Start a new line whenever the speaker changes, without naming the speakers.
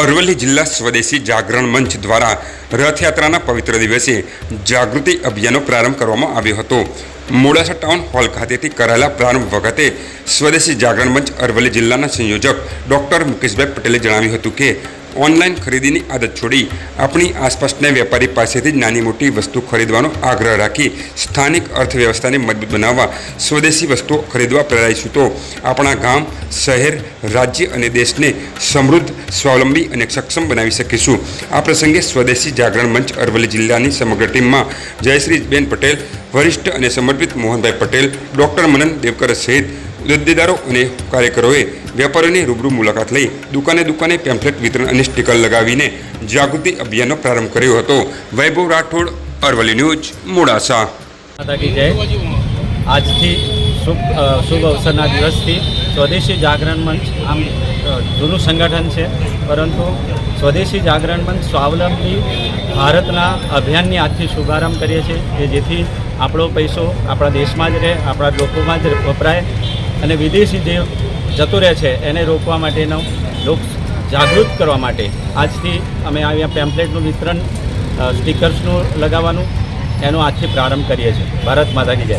અરવલ્લી જિલ્લા સ્વદેશી જાગરણ મંચ દ્વારા રથયાત્રાના પવિત્ર દિવસે જાગૃતિ અભિયાનનો પ્રારંભ કરવામાં આવ્યો હતો. મોડાસા ટાઉન હોલ ખાતેથી કરાયેલા પ્રારંભ વખતે સ્વદેશી જાગરણ મંચ અરવલ્લી જિલ્લાના સંયોજક ડૉક્ટર મુકેશભાઈ પટેલે જણાવ્યું હતું કે ઓનલાઈન ખરીદીની આદત છોડી આપણી આસપાસના વેપારી પાસેથી જ નાની મોટી વસ્તુ ખરીદવાનો આગ્રહ રાખી સ્થાનિક અર્થવ્યવસ્થાને મજબૂત બનાવવા, સ્વદેશી વસ્તુઓ ખરીદવા પ્રેરાઈશું તો આપણા ગામ, શહેર, રાજ્ય અને દેશને સમૃદ્ધ, સ્વાવલંબી અને સક્ષમ બનાવી શકીશું. આ પ્રસંગે સ્વદેશી જાગરણ મંચ અરવલ્લી જિલ્લાની સમગ્ર ટીમમાં જયશ્રીબેન પટેલ, વરિષ્ઠ અને સમર્પિત મોહનભાઈ પટેલ, ડૉક્ટર મનન દેવકર સહિત હોદ્દેદારો અને કાર્યકરોએ વેપારીઓની રૂબરૂ મુલાકાત લઈ દુકાને દુકાને પેમ્ફલેટ વિતરણ અને સ્ટીકર લગાવીને જાગૃતિ અભિયાનનો પ્રારંભ કર્યો હતો. વૈભવ રાઠોડ, અરવલ્લી ન્યૂઝ, મોડાસા.
આજથી શુભ શુભ અવસરના દિવસથી સ્વદેશી જાગરણ મંચ આમ જૂનું સંગઠન છે, પરંતુ સ્વદેશી જાગરણ મંચ સ્વાવલંબી ભારતના અભિયાનની આજથી શુભારંભ કરીએ છીએ, કે જેથી આપણો પૈસો આપણા દેશમાં જ રહે, આપણા લોકોમાં જ વપરાય અને વિદેશી જે જતો રહે છે, એને રોકવા માટેનો લોક જાગૃત કરવા માટે. આજથી અમે અહીંયા પેમ્પલેટનું વિતરણ સ્ટીકર્સનું લગાવવાનું, એનો આજથી પ્રારંભ કરીએ છીએ. ભારત માતા કી જય.